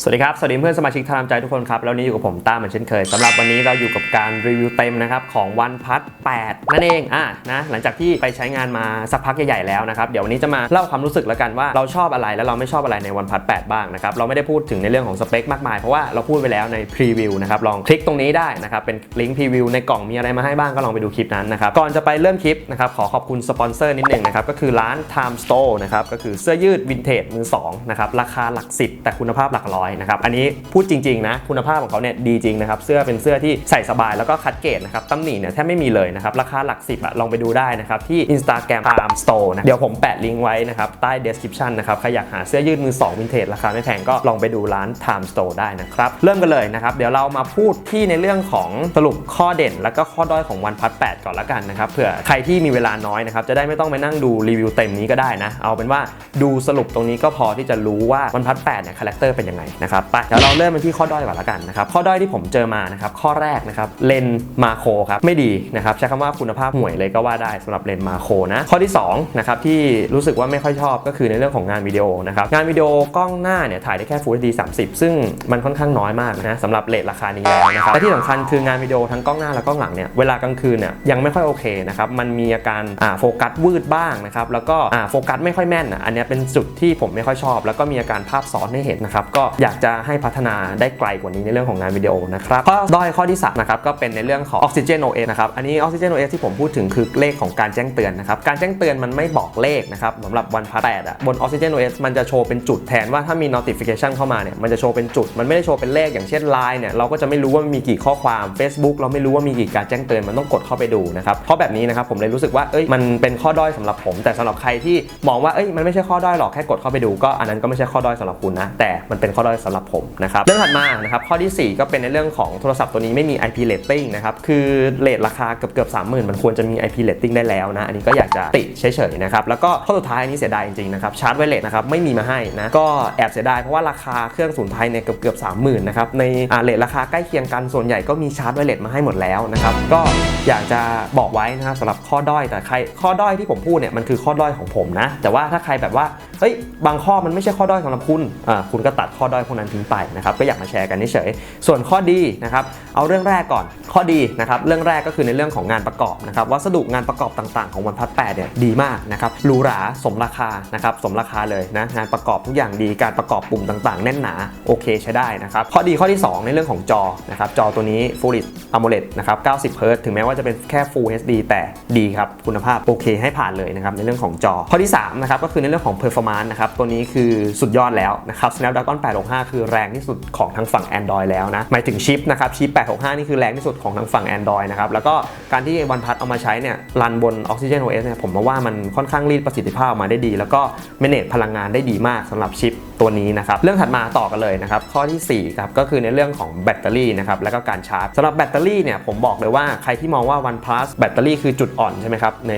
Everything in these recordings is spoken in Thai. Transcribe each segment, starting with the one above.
สวัสดีครับ สวัสดีเพื่อนสมาชิกทามใจทุกคนครับ แล้วนี้อยู่กับผมต้าเหมือนเช่นเคยสำหรับวันนี้เราอยู่กับการรีวิวเต็มนะครับของวันพัท8นั่นเองอะนะหลังจากที่ไปใช้งานมาสักพักใหญ่ๆแล้วนะครับเดี๋ยววันนี้จะมาเล่าความรู้สึกแล้วกันว่าเราชอบอะไรและเราไม่ชอบอะไรในวันพัท8บ้างนะครับเราไม่ได้พูดถึงในเรื่องของสเปคมากมายเพราะว่าเราพูดไปแล้วในพรีวิวนะครับลองคลิกตรงนี้ได้นะครับเป็นลิงก์พรีวิวในกล่องมีอะไรมาให้บ้างก็ลองไปดูคลิปนั้นนะครับก่อนจะไปเริ่มคลิปนะครับขอขอบคุณสปอนเซอร์นิดนึงนะครับก็คือร้าน Time Store นะครับก็คือเสื้อยืดวินเทจมือสองนะครับราคาหลักสิบแต่คุณภาพหลักร้อยนะครับ อันนี้พูดจริงๆนะ คุณภาพของเขาเนี่ยดีจริงนะครับ เสื้อเป็นเสื้อที่ใส่สบายแล้วก็คัดเกรดนะครับตำหนิเนี่ยแทบไม่มีเลยนะครับ ราคาหลักสิบอะลองไปดูได้นะครับ ที่ Instagram Time Store นะ เดี๋ยวผมแปะลิงก์ไว้นะครับ ใต้ description นะครับ ใครอยากหาเสื้อยืดมือ2วินเทจราคาไม่แพงก็ลองไปดูร้าน Time Store ได้นะครับ เริ่มกันเลยนะครับ เดี๋ยวเรามาพูดที่ในเรื่องของสรุปข้อเด่น แล้วก็ข้อด้อยของวันพัท8ก่อนละกันนะครับ เผื่อใครที่มีเวลาน้อยนะครับจะได้ไม่ต้องไปนั่งดูรีวิวเต็มนี้ก็ได้นะ เอาเป็นว่าดูสรุปตรงนี้ก็พอที่จะรู้ว่าวันพัท8เนี่ยคาแรคเตอร์เป็นยังไงนะครับไปเดี๋ยวเราเริ่มกันที่ข้อด้อยก่อนละกันนะครับข้อด้อยที่ผมเจอมานะครับข้อแรกนะครับเลนมาโครครับไม่ดีนะครับใช้คำว่าคุณภาพห่วยเลยก็ว่าได้สำหรับเลนมาโครนะข้อที่2นะครับที่รู้สึกว่าไม่ค่อยชอบก็คือในเรื่องของงานวิดีโอนะครับงานวิดีโอกล้องหน้าเนี่ยถ่ายได้แค่ Full HD 30 ซึ่งมันค่อนข้างน้อยมากนะสำหรับเลทราคานี้แล้วนะครับและที่สำคัญคืองานวิดีโอทั้งกล้องหน้าและกล้องหลังเนี่ยเวลากลางคืนเนี่ยยังไม่ค่อยโอเคนะครับมันมีอาการอ่าโฟกัสวืดบ้างนะครับแล้วก็อ่าโฟกัสไม่ค่อยแม่นอะอันนี้เป็นจุดที่ผมไม่ค่อยชอบ แล้วก็มีอาการภาพซ้อนให้เห็นนะครับก็อยากจะให้พัฒนาได้ไกลกว่านี้ในเรื่องของงานวิดีโอนะครับข้อด้อยข้อที่3นะครับก็เป็นในเรื่องของ Oxygen OS นะครับอันนี้ Oxygen OS ที่ผมพูดถึงคือเลขของการแจ้งเตือนนะครับการแจ้งเตือนมันไม่บอกเลขนะครับสำหรับวันพัทแปดอะบน Oxygen OS มันจะโชว์เป็นจุดแทนว่าถ้ามี notification เข้ามาเนี่ยมันจะโชว์เป็นจุดมันไม่ได้โชว์เป็นเลขอย่างเช่น Line เนี่ยเราก็จะไม่รู้ว่ามีกี่ข้อความ Facebook เราไม่รู้ว่ามีกี่การแจ้งเตือนมันต้องกดเข้าไปดูนะครับเพราะแบบนี้นะครับผมเลยรู้สึกว่าเอ้ยมันเป็นข้อด้อยสำหรับผม แต่สำหรับใครที่มองว่าเอ้ยมันไม่ใช่ข้อด้อยหรอกแค่กดเข้าไปดูก็อันนั้นก็ไม่ใช่ข้อด้อยสำหรับคุณนะแต่มันเป็นข้อด้อยสำหรับผมนะครับเรื่องถัดมานะครับข้อที่ 4 ก็เป็นในเรื่องของโทรศัพท์ตัวนี้ไม่มี IP rating นะครับคือเรทราคาเกือบเกือบสามหมื่นมันควรจะมี IP rating ได้แล้วนะอันนี้ก็อยากจะติเฉยๆนะครับแล้วก็ข้อสุดท้ายอันนี้เสียดายจริงๆนะครับชาร์จไวเลสนะครับไม่มีมาให้นะก็แอบเสียดายเพราะว่าราคาเครื่องศูนย์ไทยเนี่ยเกือบเกือบสามหมื่นนะครับในเรทราคาใกล้เคียงกันส่วนใหญ่ก็มีชาร์จไวเลสมาให้หมดแล้วนะครับก็อยากจะบอกไว้นะครับสำหรับข้อด้อยแต่ใครข้อด้อยที่ผมพูดเนี่ยมันคือข้อด้อยของผมนะแต่ว่าถ้าใครแบบว่าเฮ้ยบางข้อมันไม่ใช่ข้อด้อยสำหรับคุณอ่าคุณก็ตัดข้อด้อยพวกนั้นทิ้งไปนะครับก็อยากมาแชร์กันเฉยส่วนข้อดีนะครับเอาเรื่องแรกก่อนข้อดีนะครับเรื่องแรกก็คือในเรื่องของงานประกอบนะครับวัสดุงานประกอบต่างๆ ของวันพัทแปดเนี่ยดีมากนะครับหรูหราสมราคานะครับสมราคาเลยนะงานประกอบทุกอย่างดีการประกอบปุ่มต่างๆ แน่นหนาโอเคใช้ได้นะครับข้อดีข้อที่ 2 ในเรื่องของจอนะครับจอตัวนี้ Full AMOLED นะครับ90 Hz ถึงแม้ว่าจะเป็นแค่ Full HD แต่ดีครับคุณภาพโอเคให้ผ่านเลยนะครับในเรื่องของจอข้อที่3นะครับก็คือในเรื่องของ performance นะครับตัวนี้คือสุดยอดแล้วนะครับ Snapdragon 865คือแรงที่สุดของทางฝั่ง Android แล้วนะหมายถึงชิปนะครับชิป 865 นี่คือแรงที่สุดของทางฝั่ง Android นะครับแล้วก็การที่วันพัทเอามาใช้เนี่ยรันบน Oxygen OS เนี่ยผมมาว่ามันค่อนข้างรีดประสิทธิภาพออกมาได้ดี แล้วก็ manage พลังงานได้ดีมากสำหรับชิปตัวนี้นะครับเรื่องถัดมาต่อกันเลยนะครับข้อที่4ครับก็คือในเรื่องของแบตเตอรี่นะครับแล้วก็การชาร์จสำหรับแบตเตอรี่เนี่ยผมบอกเลยว่าใครที่มองว่า OnePlus แบตเตอรี่คือจุดอ่อนใช่ไหมครับใน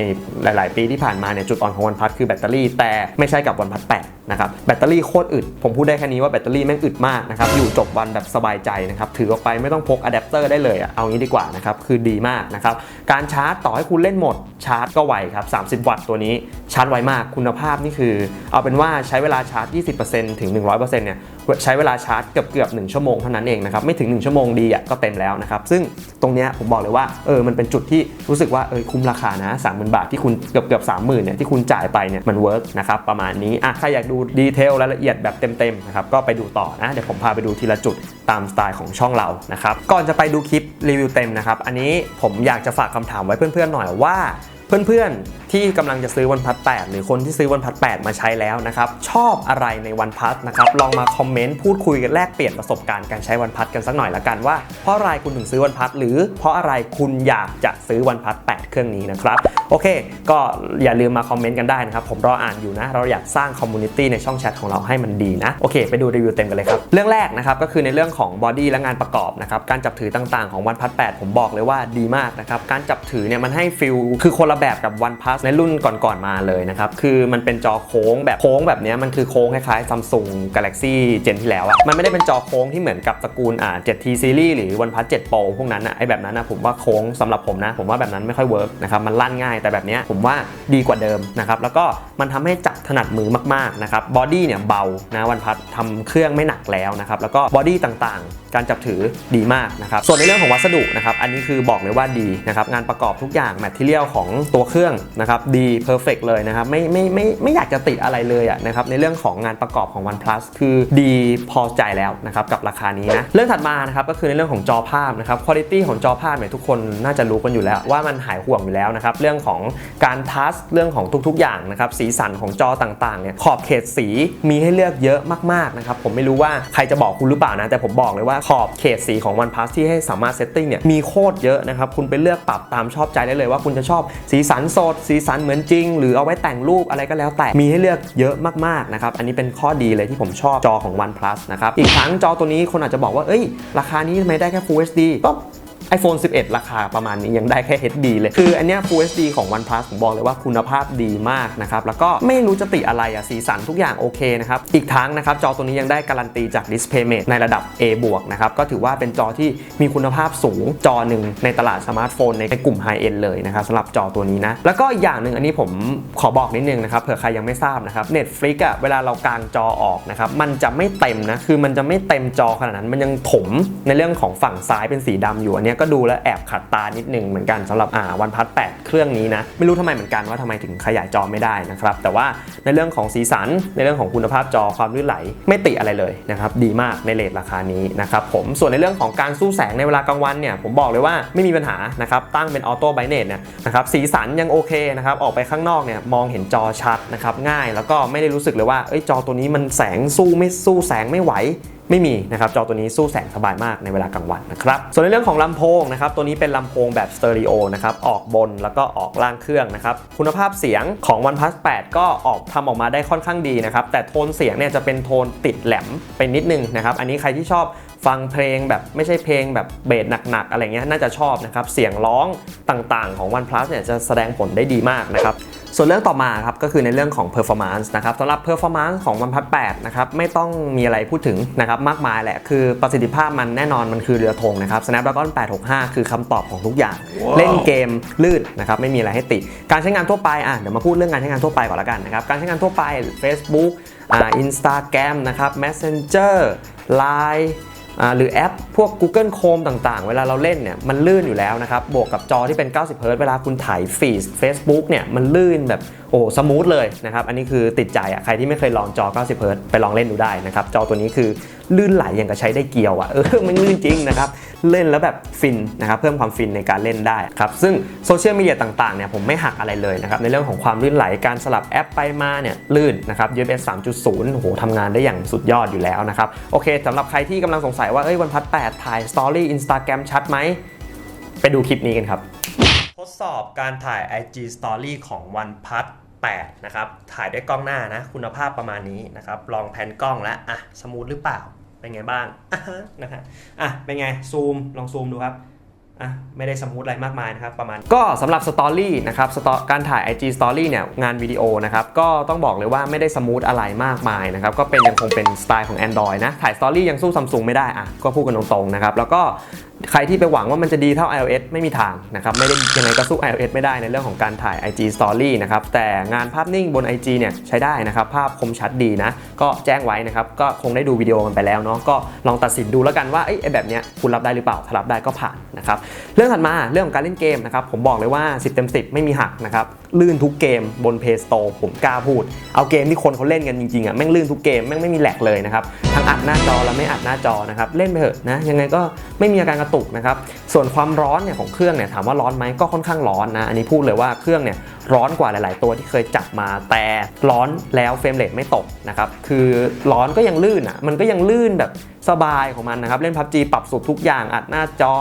หลาย ๆ ปีที่ผ่านมาเนี่ยจุดอ่อนของ OnePlus คือแบตเตอรี่แต่ไม่ใช่กับ OnePlus 8นะครับแบตเตอรี่โคตรอึดผมพูดได้แค่นี้ว่าแบตเตอรี่แม่งอึดมากนะครับอยู่จบวันแบบสบายใจนะครับถือออกไปไม่ต้องพกอะแดปเตอร์ได้เลยอะเอางี้ดีกว่านะครับคือดีมากนะครับการชาร์จต่อให้คุณเล่นโหมดชาร์จก็ไวครับ30 วัตต์ตัวนี้ชาร์จไวมากคุณภาพนี่คือ เอาเป็นว่าใช้เวลาชาร์จ 20%ถึง 100%เนี่ยใช้เวลาชาร์จเกือบเกือบ1ชั่วโมงเท่านั้นเองนะครับไม่ถึง 1 ชั่วโมงดีอะก็เต็มแล้วนะครับซึ่งตรงเนี้ยผมบอกเลยว่าเออมันเป็นจุดที่รู้สึกว่าเออคุ้มราคานะ30,000บาทที่คุณเกือบเกือบ30,000เนี่ยที่คุณจ่ายไปเนี่ยมันเวิร์กนะครับประมาณนี้อะใครอยากดูดีเทลรายละเอียดแบบเต็มๆนะครับก็ไปดูต่อนะเดี๋ยวผมพาไปดูทีละจุดตามสไตล์ของช่องเรานะครับก่อนจะไปดูคลิปรีวิวเต็มนะครับอันนี้ผมอยากจะฝากคำถามไว้เพื่อนๆหน่อยว่า เพื่อนๆ ที่กำลังจะซื้อวันพัท8หรือคนที่ซื้อวันพัท8มาใช้แล้วนะครับชอบอะไรในวันพัทนะครับลองมาคอมเมนต์พูดคุยกันแลกเปลี่ยนประสบการณ์การใช้วันพัทกันสักหน่อยละกันว่าเพราะอะไรคุณถึงซื้อวันพัทหรือเพราะอะไรคุณอยากจะซื้อวันพัท8เครื่องนี้นะครับโอเค ก็อย่าลืมมาคอมเมนต์กันได้นะครับผมรออ่านอยู่นะ เราอยากสร้างคอมมูนิตี้ในช่องแชทของเราให้มันดีนะโอเค ไปดูรีวิวเต็มกันเลยครับเรื่องแรกนะครับก็คือในเรื่องของบอดี้และงานประกอบนะครับการจับถือต่างๆ ของวันพัท8ผมบอกเลยว่าดีมากนะครับการจับถือเนี่ยมันให้ฟิลคือคนละละแบบกับ OnePlus ในรุ่นก่อนๆมาเลยนะครับ คือมันเป็นจอโค้งแบบโค้งแบบนี้มันคือโค้งคล้ายๆ Samsung Galaxy Gen ที่แล้วอะมันไม่ได้เป็นจอโค้งที่เหมือนกับตระกูลอ่า 7T Series หรือ OnePlus 7 Pro พวกนั้นอะไอแบบนั้นนะผมว่าโค้งสำหรับผมนะ ผมว่าแบบนั้นไม่ค่อยเวิร์กนะครับมันลั่นง่ายแต่แบบนี้ผมว่าดีกว่าเดิมนะครับแล้วก็มันทำให้จับถนัดมือมากๆนะครับบอดี้เนี่ยเบานะ OnePlus ทำเครื่องไม่หนักแล้วนะครับแล้วก็บอดี้ต่างๆ การจับถือดีมากนะครับส่วนในเรื่องของวัสดุนะครับอันนี้คือบอกเลยว่าดีนะครับงานประกอบทุกอย่างแมทเทียลของตัวเครื่องนะครับดีเพอร์เฟกเลยนะครับไม่ไม่ไม่ไม่อยากจะติอะไรเลยอะนะครับในเรื่องของงานประกอบของ OnePlus คือดีพอใจแล้วนะครับกับราคานี้นะเรื่องถัดมานะครับก็คือในเรื่องของจอภาพนะครับคุณภาพของจอภาพเนี่ยทุกคนน่าจะรู้กันอยู่แล้วว่ามันหายห่วงอยู่แล้วนะครับเรื่องของการทัชเรื่องของทุกๆ อย่างนะครับสีสันของจอต่างๆเนี่ยขอบเขตสีมีให้เลือกเยอะมากๆนะครับผมไม่รู้ว่าใครจะบอกคุณหรือเปล่านะแต่ผมบอกเลยว่าขอบเขตสีของ OnePlus ที่ให้สามารถเซตติ้งเนี่ยมีโคตรเยอะนะครับคุณไปเลือกปรับตามชอบใจได้เลยว่าคุณจะชอบสีสันสด สีสันเหมือนจริง หรือเอาไว้แต่งรูปอะไรก็แล้วแต่มีให้เลือกเยอะมากๆนะครับ อันนี้เป็นข้อดีเลยที่ผมชอบจอของ OnePlus นะครับ อีกทั้งจอตัวนี้คนอาจจะบอกว่า เอ้ย ราคานี้ทำไมได้แค่ Full HD ก็ iPhone 11 ราคาประมาณนี้ยังได้แค่ HD เลย คืออันเนี้ย Full HD ของ OnePlus ผมบอกเลยว่าคุณภาพดีมากนะครับ แล้วก็ไม่รู้จะติอะไรอะสีสันทุกอย่างโอเคนะครับ อีกทั้งนะครับ จอตัวนี้ยังได้การันตีจาก DisplayMate ในระดับ A บวกนะครับ ก็ถือว่าเป็นจอที่มีคุณภาพสูงจอหนึ่งในตลาดสมาร์ทโฟนในกลุ่ม High End เลยนะครับสำหรับจอตัวนี้นะ แล้วก็อย่างหนึ่งอันนี้ผมขอบอกนิดนึงนะครับเผื่อใครยังไม่ทราบนะครับ Netflix อะเวลาเรากางจอออกนะครับมันจะไม่เต็มนะคือมันจะไม่เต็มจอขนาดนั้นมันยังถมในเรื่องของฝั่งซ้ายเป็นสีดำอยู่อันนี้ก็ดูแลวแอบขัดตานิดนึงเหมือนกันสำหรับอ่าวันพัท8เครื่องนี้นะไม่รู้ทำไมเหมือนกันว่าทำไมถึงขยายจอไม่ได้นะครับแต่ว่าในเรื่องของสีสันในเรื่องของคุณภาพจอความลื่นไหลไม่ติอะไรเลยนะครับดีมากในเลทราคานี้นะครับผมส่วนในเรื่องของการสู้แสงในเวลากลางวันเนี่ยผมบอกเลยว่าไม่มีปัญหานะครับตั้งเป็นออโต้ไบเนตเนี่ยนะครับสีสันยังโอเคนะครับออกไปข้างนอกเนี่ยมองเห็นจอชัดนะครับง่ายแล้วก็ไม่ได้รู้สึกเลยว่าเอ้ยจอตัวนี้มันแสงสู้ไม่สู้แสงไม่ไหว ไม่มีนะครับจอตัวนี้สู้แสงสบายมากในเวลากลางวันนะครับส่วนในเรื่องของลำโพงนะครับตัวนี้เป็นลำโพงแบบสเตอริโอนะครับออกบนแล้วก็ออกล่างเครื่องนะครับคุณภาพเสียงของ OnePlus 8 ก็ออกทำออกมาได้ค่อนข้างดีนะครับแต่โทนเสียงเนี่ยจะเป็นโทนติดแหลมไปนิดนึงนะครับอันนี้ใครที่ชอบฟังเพลงแบบไม่ใช่เพลงแบบเบสหนักๆอะไรเงี้ยน่าจะชอบนะครับเสียงร้องต่างๆของ OnePlus เนี่ยจะแสดงผลได้ดีมากนะครับ ส่วนเรื่องต่อมาครับก็คือในเรื่องของ performance นะครับสำหรับ performance ของ OnePlus 8นะครับไม่ต้องมีอะไรพูดถึงนะครับมากมายแหละ คือประสิทธิภาพมันแน่นอนมันคือเรือธงนะครับ Snapdragon 865 คือคำตอบของทุกอย่าง เล่นเกมลื่นนะครับไม่มีอะไรให้ติ การใช้งานทั่วไปอะเดี๋ยวมาพูดเรื่องการใช้งานทั่วไปก่อนละกันนะครับการใช้งานทั่วไป Facebook อ่า Instagram นะครับ Messenger Line อ่า หรือแอปพวก Google Chrome ต่างๆ เวลาเราเล่นเนี่ยมันลื่นอยู่แล้วนะครับ บวกกับจอที่เป็น 90 Hz เวลาคุณถ่ายฟีด Facebook เนี่ยมันลื่นแบบโอ้สมูทเลยนะครับ อันนี้คือติดใจอะใครที่ไม่เคยลองจอ 90 Hz ไปลองเล่นดูได้นะครับ จอตัวนี้คือลื่นไหลอย่างกับใช้ได้เกียวอะ เออ มันลื่นจริงนะครับ เล่นแล้วแบบฟินนะครับ เพิ่มความฟินในการเล่นได้ครับ ซึ่งโซเชียลมีเดียต่างๆเนี่ยผมไม่หักอะไรเลยนะครับ ในเรื่องของความลื่นไหล การสลับแอปไปมาเนี่ยลื่นนะครับ USB 3.0 โอ้โหทำงานได้อย่างสุดยอดอยู่แล้วนะครับ โอเคสำหรับใครที่กำลังสงสัยว่า เอ้ยวันพัด8ถ่ายสตอรี่ Instagram ชัดไหมไปดูคลิปนี้กันครับ ทดสอบการถ่าย IG Story ของ OnePlus 8 นะครับ ถ่ายด้วยกล้องหน้านะ คุณภาพประมาณนี้นะครับ ลองแพนกล้องแล้วอะสมูทหรือเปล่า เป็นไงบ้างอะฮะนะฮะอะเป็นไง ซูม ลองซูมดูครับอะไม่ได้สมูทอะไรมากมายนะครับประมาณ ก็สำหรับสตอรี่นะครับสตอการถ่าย IG Story เนี่ยงานวิดีโอนะครับก็ต้องบอกเลยว่าไม่ได้สมูทอะไรมากมายนะครับก็เป็นยังคงเป็นสไตล์ของ Android นะถ่ายสตอรี่ยังสู้ซัมซุงไม่ได้อะก็พูดกันตรงๆนะครับแล้วก็ใครที่ไปหวังว่ามันจะดีเท่า iOS ไม่มีทางนะครับ ไม่ได้ยังไงก็สู้ iOS ไม่ได้ในเรื่องของการถ่าย IG Story นะครับ แต่งานภาพนิ่งบน IG เนี่ยใช้ได้นะครับ ภาพคมชัดดีนะ ก็แจ้งไว้นะครับ ก็คงได้ดูวิดีโอกันไปแล้วเนาะ ก็ลองตัดสินดูแล้วกันว่าไอ้แบบเนี้ยคุณรับได้หรือเปล่า ถ้ารับได้ก็ผ่านนะครับ เรื่องถัดมาเรื่องของการเล่นเกมนะครับ ผมบอกเลยว่า 10 เต็ม 10 ไม่มีหักนะครับลื่นทุกเกมบน Play Store ผมกล้าพูด เอาเกมที่คนเขาเล่นกันจริงๆอะแม่งลื่นทุกเกมแม่งไม่มีแหลกเลยนะครับทั้งอัดหน้าจอและไม่อัดหน้าจอนะครับเล่นไปเถอะนะยังไงก็ไม่มีอาการกระตุกนะครับส่วนความร้อนเนี่ยของเครื่องเนี่ยถามว่าร้อนไหมก็ค่อนข้างร้อนนะอันนี้พูดเลยว่าเครื่องเนี่ยร้อนกว่าหลาย ๆ ตัวที่เคยจับมาแต่ร้อนแล้วเฟรมเรทไม่ตกนะครับคือร้อนก็ยังลื่นอะมันก็ยังลื่นแบบสบายของมันนะครับเล่น PUBG ปรับสุดทุกอย่างอัดหน้าจอ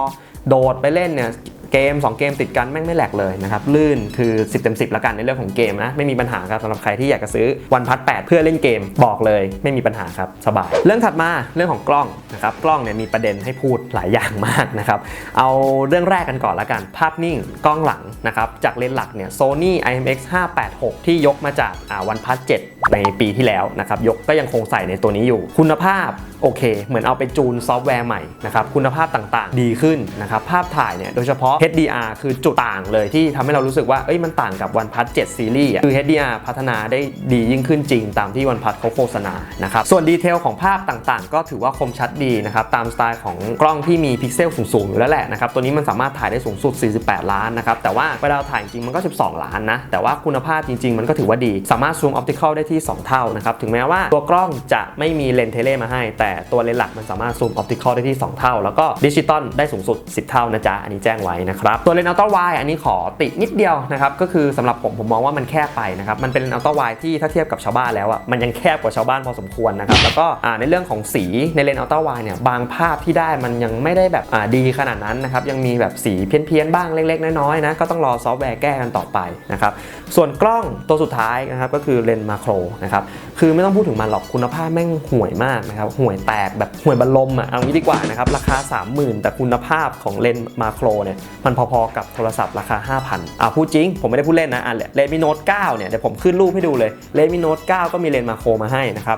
โดดไปเล่นเนี่ย เกม 2 เกมติดกันแม่งไม่แหลกเลยนะครับ ลื่นคือ 10เต็ม10 ละกันในเรื่องของเกมนะ ไม่มีปัญหาครับสำหรับใครที่อยากจะซื้อวันพัท8เพื่อเล่นเกมบอกเลย ไม่มีปัญหาครับสบาย เรื่องถัดมาเรื่องของกล้องนะครับกล้องเนี่ยมีประเด็นให้พูดหลายอย่างมากนะครับเอาเรื่องแรกกันก่อนละกัน ภาพนิ่งกล้องหลังนะครับจากเลนส์หลักเนี่ย Sony IMX 586 ที่ยกมาจากอ่าวันพัท7ในปีที่แล้วนะครับยกก็ยังคงใส่ในตัวนี้อยู่ คุณภาพ โอเค เหมือนเอาไปจูนซอฟต์แวร์ใหม่นะครับคุณภาพต่างๆ ดีขึ้นนะครับภาพถ่ายเนี่ยโดยเฉพาะ HDR คือจุดต่างเลยที่ทำให้เรารู้สึกว่าเอ้ยมันต่างกับวันพัท7ซีรีส์อะคือ HDR พัฒนาได้ดียิ่งขึ้นจริง ตามที่วันพัทเขาโฆษณานะครับส่วนดีเทลของภาพต่างๆ ก็ถือว่าคมชัดดีนะครับตามสไตล์ของกล้องที่มีพิกเซลสูงๆอยู่แล้วแหละนะครับตัวนี้มันสามารถถ่ายได้สูงสุด 48 ล้านนะครับแต่ว่าเวลาถ่ายจริงมันก็ 12 ล้านนะแต่ว่าคุณภาพจริง ๆ มันก็ถือว่าดี สามารถซูมออปติคอลได้ที่ 2 เท่านะครับถึงแม้ว่าตัวกล้องจะไม่มีเลนเทเลมาให้แต่ตัวเลนส์หลักมันสามารถซูมออปติคอลได้ที่ 2 เท่า แล้วก็ดิจิตอลได้สูงสุด 10 เท่านะจ๊ะ อันนี้แจ้งไว้นะครับตัวเลนส์อัลตร้าไวอันนี้ขอตินิดเดียวนะครับก็คือสำหรับผมผมมองว่ามันแคบไปนะครับมันเป็นเลนส์อัลตร้าไวที่ถ้าเทียบกับชาวบ้านแล้วอะมันยังแคบกว่าชาวบ้านพอสมควรนะครับแล้วก็ในเรื่องของสีในเลนส์อัลตร้าไวเนี่ยบางภาพที่ได้มันยังไม่ได้แบบดีขนาดนั้นนะครับยังมีแบบสีเพี้ยนๆบ้างเล็ก ๆ น้อยๆนะก็ต้องรอซอฟต์แวร์แก้กันต่อไปนะครับส่วนกล้องตัวสุดท้ายนะครับก็คือเลนส์มาโครนะครับคือไม่ต้องพูดถึงมันหรอกคุณภาพแม่งห่วยมากนะครับห่วยแตกแบบห่วยบรรลมอะเอางี้ดีกว่านะครับ ราคา 30,000 แต่คุณภาพของเลนส์มาโครเนี่ยมันพอๆกับโทรศัพท์ราคา 5,000อะพูดจริง ผมไม่ได้พูดเล่นนะอะเลนส์มีโน้ต9เนี่ยเดี๋ยวผมขึ้นรูปให้ดูเลยเลนส์มีโน้ต9ก็มีเลนส์มาโครมาให้นะครับ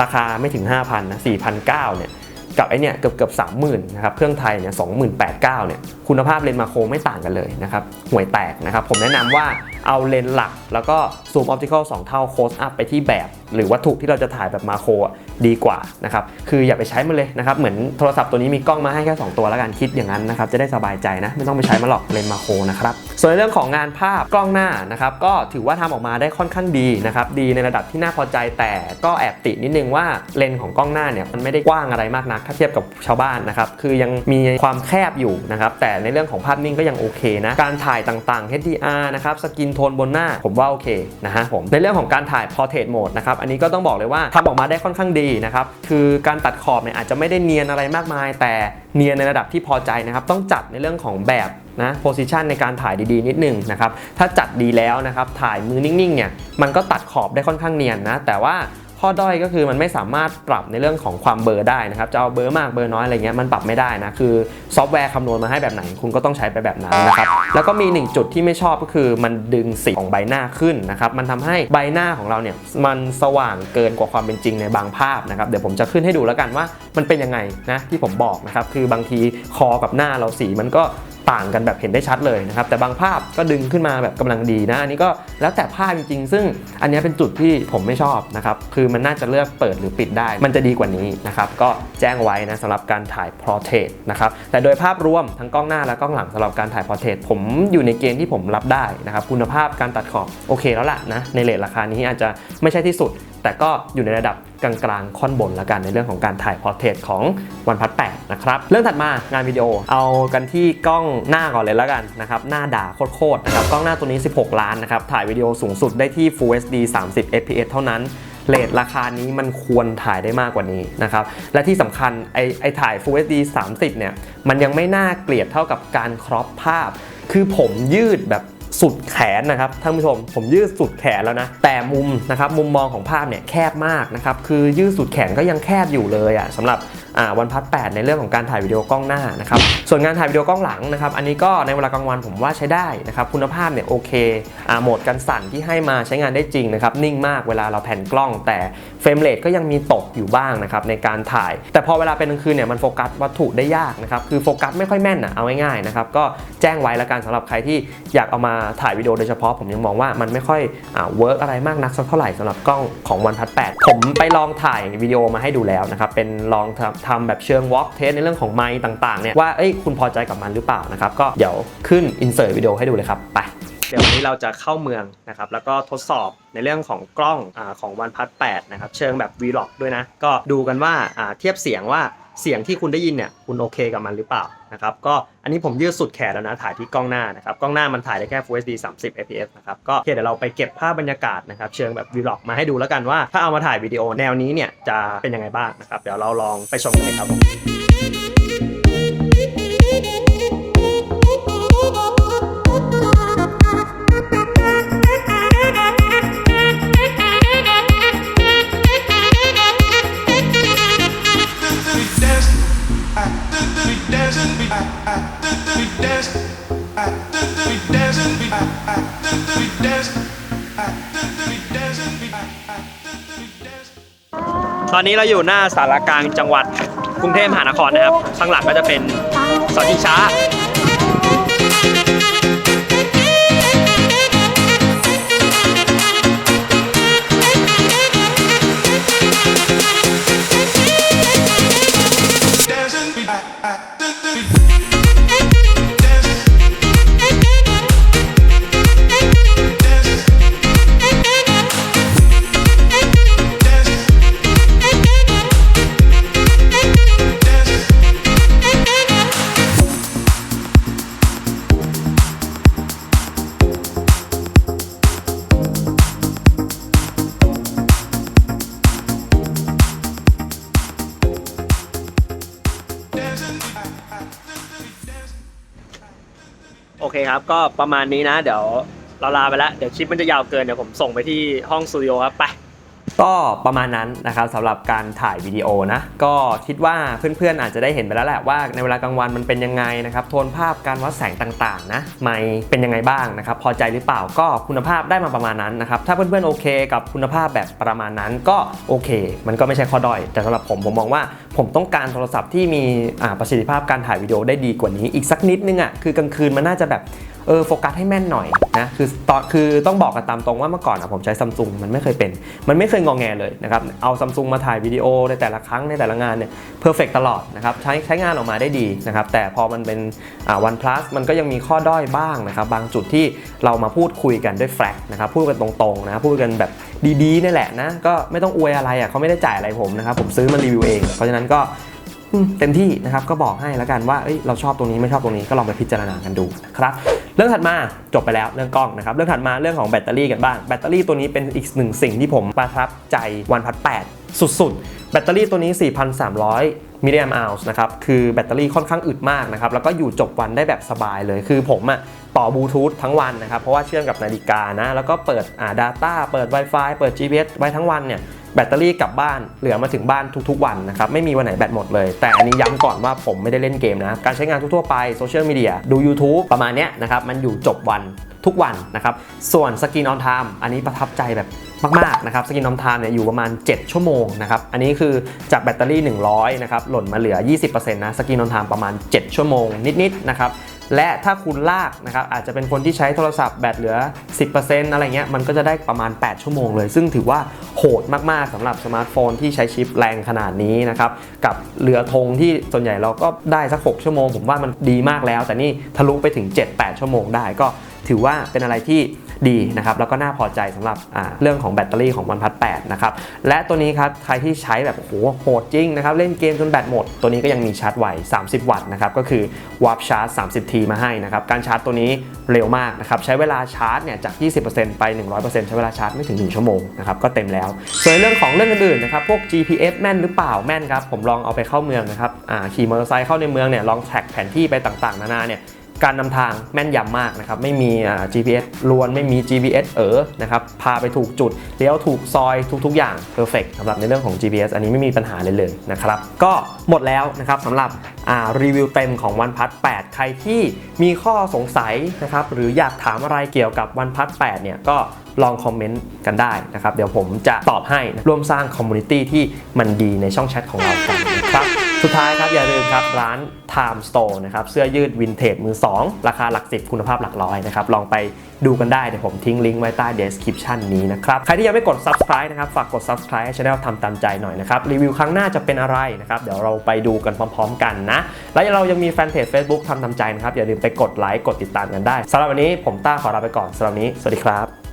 ราคาไม่ถึง 5,000นะ4,900เนี่ยกับไอเนี่ยเกือบเกือบสามหมื่นนะครับเครื่องไทยเนี่ยสองหมื่นแปดเก้าเนี่ยคุณภาพเลนส์มาโครไม่ต่างกันเลยนะครับห่วยแตกนะครับผมแนะนำว่าเอาเลนส์หลัก แล้วก็ซูมออปติคอล2เท่าโคสอัพไปที่แบบ หรือวัตถุที่เราจะถ่ายแบบมาโคร ดีกว่านะครับคืออย่าไปใช้มันเลยนะครับเหมือนโทรศัพท์ตัวนี้มีกล้องมาให้แค่ 2 ตัวแล้วกันคิดอย่างนั้นนะครับจะได้สบายใจนะไม่ต้องไปใช้มันหรอกเลนส์มาโครนะครับส่วนในเรื่องของงานภาพกล้องหน้านะครับก็ถือว่าทำออกมาได้ค่อนข้างดีนะครับดีในระดับที่น่าพอใจแต่ก็แอบตินิดนึงว่าเลนส์ของกล้องหน้าเนี่ยมันไม่ได้กว้างอะไรมากนักถ้าเทียบกับชาวบ้านนะครับคือยังมีความแคบอยู่นะครับแต่ในเรื่องของภาพนิ่งก็ยังโอเคนะการถ่ายต่างๆ HDR นะครับสกินโทนบนหน้าผมว่าโอเคนะฮะผมในเรื่องของการถ่าย portrait mode นะครับอันนี้ก็ต้องบอกเลยว่าทำออกมาได้ค่อนข้างดีนะครับคือการตัดขอบเนี่ยอาจจะไม่ได้เนียนอะไรมากมาย แต่เนียนในระดับที่พอใจนะครับ ต้องจัดในเรื่องของแบบนะโพสิชันในการถ่ายดีๆ นิดนึงนะครับถ้าจัดดีแล้วนะครับถ่ายมือนิ่งๆเนี่ยมันก็ตัดขอบได้ค่อนข้างเนียนนะแต่ว่า ข้อด้อยก็คือมันไม่สามารถปรับในเรื่องของความเบลอได้นะครับ จะเอาเบลอมากเบลอน้อยอะไรเงี้ยมันปรับไม่ได้นะ คือซอฟต์แวร์คำนวณมาให้แบบไหน คุณก็ต้องใช้ไปแบบนั้นนะครับ แล้วก็มีหนึ่งจุดที่ไม่ชอบก็คือมันดึงสีของใบหน้าขึ้นนะครับ มันทำให้ใบหน้าของเราเนี่ยมันสว่างเกินกว่าความเป็นจริงในบางภาพนะครับ เดี๋ยวผมจะขึ้นให้ดูแล้วกันว่ามันเป็นยังไงนะที่ผมบอกนะครับ คือบางทีคอกับหน้าเราสีมันก็ ต่างกันแบบเห็นได้ชัดเลยนะครับแต่บางภาพก็ดึงขึ้นมาแบบกำลังดีนะอันนี้ก็แล้วแต่ภาพจริงๆ ซึ่งอันนี้เป็นจุดที่ผมไม่ชอบนะครับคือมันน่าจะเลือกเปิดหรือปิดได้ มันจะดีกว่านี้นะครับก็แจ้งไว้นะสำหรับการถ่าย portrait นะครับแต่โดยภาพรวมทั้งกล้องหน้าและกล้องหลังสำหรับการถ่าย portrait ผมอยู่ในเกณฑ์ที่ผมรับได้นะครับคุณภาพการตัดขอบโอเคแล้วล่ะนะในเลทราคานี้อาจจะไม่ใช่ที่สุด แต่ก็อยู่ในระดับ กลางๆ ค่อนบนละกันในเรื่องของการถ่ายพอร์เทรตของวันพัด8นะครับเรื่องถัดมางานวิดีโอเอากันที่กล้องหน้าก่อนเลยละกันนะครับหน้าด่าโคตรๆนะครับกล้องหน้าตัวนี้ 16 ล้านนะครับถ่ายวิดีโอสูงสุดได้ที่ Full HD 30 fps เท่านั้นเลทราคานี้มันควรถ่ายได้มากกว่านี้นะครับ และที่สำคัญไอไอถ่าย Full HD 30 เนี่ย มันยังไม่น่าเกลียดเท่ากับการครอปภาพ คือผมยืดแบบ สุดแขนนะครับท่านผู้ชม ผมยืดสุดแขนแล้วนะ แต่มุมนะครับมุมมองของภาพเนี่ยแคบมากนะครับคือยืดสุดแขนก็ยังแคบอยู่เลยอะ่ะสำหรับ วันพัด8ในเรื่องของการถ่ายวิดีโอกล้องหน้านะครับส่วนงานถ่ายวิดีโอกล้องหลังนะครับอันนี้ก็ในเวลากลางวันผมว่าใช้ได้นะครับคุณภาพเนี่ยโอเคอ่าโหมดกันสั่นที่ให้มาใช้งานได้จริงนะครับนิ่งมากเวลาเราแผ่นกล้อง แต่เฟรมเรทก็ยังมีตกอยู่บ้างนะครับในการถ่าย แต่พอเวลาเป็นกลางคืนเนี่ยมันโฟกัสวัตถุได้ยากนะครับคือโฟกัสไม่ค่อยแม่นอะเอาง่ายๆนะครับก็แจ้งไว้ละกันสำหรับใครที่อยากเอามาถ่ายวิดีโอโดยเฉพาะผมยังมองว่ามันไม่ค่อยอ่าเวิร์กอะไรมากนักสักเท่าไหร่สำหรับกล้องของวันพัด8ผมไปลองถ่ายวิดีโอมาให้ดูแล้วนะครับเป็นลองทำแบบเชิงวอล์กเทสในเรื่องของไมค์ต่างๆเนี่ยว่าเอ้ยคุณพอใจกับมันหรือเปล่านะครับก็เดี๋ยวขึ้นอินเสิร์ตวิดีโอให้ดูเลยครับไปเดี๋ยววันนี้เราจะเข้าเมืองนะครับแล้วก็ทดสอบในเรื่องของกล้องอของวันพัด8นะครับเชิงแบบ Vlog ด้วยนะก็ดูกันว่าเทียบเสียงว่า เสียงที่คุณได้ยินเนี่ยคุณโอเคกับมันหรือเปล่านะครับก็อันนี้ผมยืดสุดแขนแล้วนะถ่ายที่กล้องหน้านะครับกล้องหน้ามันถ่ายได้แค่ Full HD 30 fps นะครับก็โอเคเดี๋ยวเราไปเก็บภาพบรรยากาศนะครับเชิงแบบวีล็อกมาให้ดูแล้วกันว่า ถ้าเอามาถ่ายวิดีโอแนวนี้เนี่ยจะเป็นยังไงบ้างนะครับเดี๋ยวเราลองไปชมกันเลยครับผม อนนี้เราอยู่หน้าสารกลางจังหวัดกรุงเทพมหานครนะครับ ข้างหลังก็จะเป็นสวนชิงช้า อเคครับ ก็ประมาณนี้นะ เดี๋ยวเราลาไปแล้ว เดี๋ยวคลิปมันจะยาวเกิน เดี๋ยวผมส่งไปที่ห้องสตูดิโอครับ ไป ก็ประมาณนั้นนะครับสำหรับการถ่ายวิดีโอนะก็คิดว่าเพื่อนๆอาจจะได้เห็นไปแล้วแหละว่าในเวลากลางวันมันเป็นยังไงนะครับโทนภาพการวัดแสงต่างๆนะไม่เป็นยังไงบ้างนะครับพอใจหรือเปล่าก็คุณภาพได้มาประมาณนั้นนะครับถ้าเพื่อนๆโอเคกับคุณภาพแบบประมาณนั้นก็โอเค มันก็ไม่ใช่ข้อด้อย แต่สำหรับผมผมมองว่าผมต้องการโทรศัพท์ที่มีประสิทธิภาพการถ่ายวิดีโอได้ดีกว่านี้อีกสักนิดนึงอะคือกลางคืนมันน่าจะแบบ เออโฟกัสให้แม่นหน่อยนะคือตอนคือต้องบอกกันตามตรงว่าเมื่อก่อนอะผมใช้ซัมซุงมันไม่เคยเป็น มันไม่เคยงองแงเลยนะครับเอาซัมซุงมาถ่ายวิดีโอในแต่ละครั้งในแต่ละงานเนี่ยเพอร์เฟกตลอดนะครับใช้ใช้งานออกมาได้ดีนะครับแต่พอมันเป็นอ่าวันพลัสมันก็ยังมีข้อด้อยบ้างนะครับบางจุดที่เรามาพูดคุยกันด้วยแฟกนะครับพูดกันตรงๆนะพูดกันแบบดีๆนี่แหละนะก็ไม่ต้องอวยอะไรอะเขาไม่ได้จ่ายอะไรผมนะครับผมซื้อมารีวิวเอง เพราะฉะนั้นก็ เต็มที่นะครับก็บอกให้แล้วกันว่าเเราชอบตรงนี้ไม่ชอบตรงนี้ก็ลองไปพิจารณากันดูนะครับเรื่องถัดมาจบไปแล้วเรื่องกล้องนะครับเรื่องถัดมาเรื่องของแบตเตอรี่กันบ้างแบตเตอรี่ตัวนี้เป็นอีกหนึ่งสิ่งที่ผมประทับใจวันพัด8สุดๆ แบตเตอรี่ตัวนี้ 4,300 มิลลิแอมป์อัลส์นะครับ คือแบตเตอรี่ค่อนข้างอึดมากนะครับ แล้วก็อยู่จบวันได้แบบสบายเลย คือผมอะต่อบลูทูธทั้งวันนะครับ เพราะว่าเชื่อมกับนาฬิกานะ แล้วก็เปิดอ่า data เปิด Wi-Fi เปิด GPS ไว้ทั้งวันเนี่ย แบตเตอรี่กลับบ้านเหลือมาถึงบ้านทุกๆ วันนะครับไม่มีวันไหนแบตหมดเลย แต่อันนี้ย้ำก่อนว่าผมไม่ได้เล่นเกมนะ การใช้งานทั่วไปโซเชียลมีเดียดู YouTube ประมาณเนี้ยนะครับมันอยู่จบวันทุกวันนะครับ ส่วนสกินออนไทม์อันนี้ประทับใจแบบมากๆนะครับสกินออนไทม์เนี่ยอยู่ประมาณ 7 ชั่วโมงนะครับ อันนี้คือจากแบตเตอรี่ 100 นะครับ หล่นมาเหลือ 20%นะสกินออนไทม์ประมาณ 7 ชั่วโมงนิดๆนะครับ และถ้าคุณลากนะครับอาจจะเป็นคนที่ใช้โทรศัพท์แบตเหลือ 10%อะไรเงี้ยมันก็จะได้ประมาณ 8 ชั่วโมงเลย ซึ่งถือว่าโหดมาก ๆสำหรับสมาร์ทโฟนที่ใช้ชิปแรงขนาดนี้นะครับกับเรือธงที่ส่วนใหญ่เราก็ได้สัก 6 ชั่วโมง ผมว่ามันดีมากแล้ว แต่นี่ทะลุไปถึง 7-8 ชั่วโมงได้ก็ ถือว่าเป็นอะไรที่ดีนะครับแล้วก็น่าพอใจสำหรับเรื่องของแบตเตอรี่ของวันพัด8นะครับและตัวนี้ครับใครที่ใช้แบบโหโหดจริงนะครับเล่นเกมจนแบตหมด ตัวนี้ก็ยังมีชาร์จไว 30 วัตต์นะครับก็คือ Warp Charge 30T มาให้นะครับการชาร์จตัวนี้เร็วมากนะครับใช้เวลาชาร์จเนี่ยจาก 20%ไป 100%ใช้เวลาชาร์จไม่ถึง 1 ชั่วโมงนะครับก็เต็มแล้ว ส่วนเรื่องของเรื่องอื่นๆนะครับพวก GPS แม่นหรือเปล่าแม่นครับผมลองเอาไปเข้าเมืองนะครับขี่มอเตอร์ไซค์เข้าในเมืองเนี่ยลองแท็กแผนที่ไปต่างๆนานาเนี่ย การนำทางแม่นยำมากนะครับ ไม่มี GPS ลวนไม่มี GPS เออนะครับ พาไปถูกจุด เลี้ยวถูกซอยทุกๆ อย่างเพอร์เฟกสำหรับในเรื่องของ GPS อันนี้ไม่มีปัญหาเลยเลยนะครับ ก็หมดแล้วนะครับสำหรับรีวิวเต็มของวันพัด8ใครที่มีข้อสงสัยนะครับ หรืออยากถามอะไรเกี่ยวกับวันพัด8เนี่ยก็ลองคอมเมนต์กันได้นะครับ เดี๋ยวผมจะตอบให้นะร่วมสร้างคอมมูนิตี้ที่มันดีในช่องแชทของเรากันนะครับ สุดท้ายครับอย่าลืมครับร้าน Time Store นะครับเสื้อยืดวินเทจมือ 2 ราคาหลักสิบคุณภาพหลักร้อยนะครับลองไปดูกันได้เดี๋ยวผมทิ้งลิงก์ไว้ใต้ description นี้นะครับใครที่ยังไม่กด subscribe นะครับฝากกด subscribe ให้ channel ทำตามใจหน่อยนะครับรีวิวครั้งหน้าจะเป็นอะไรนะครับเดี๋ยวเราไปดูกันพร้อม ๆ กันนะ และเรายังมีแฟนเพจ Facebook ทำตามใจนะครับอย่าลืมไปกดไลค์กดติดตามกันได้สำหรับวันนี้ผมต้าขอลาไปก่อนสำหรับวันนี้สวัสดีครับ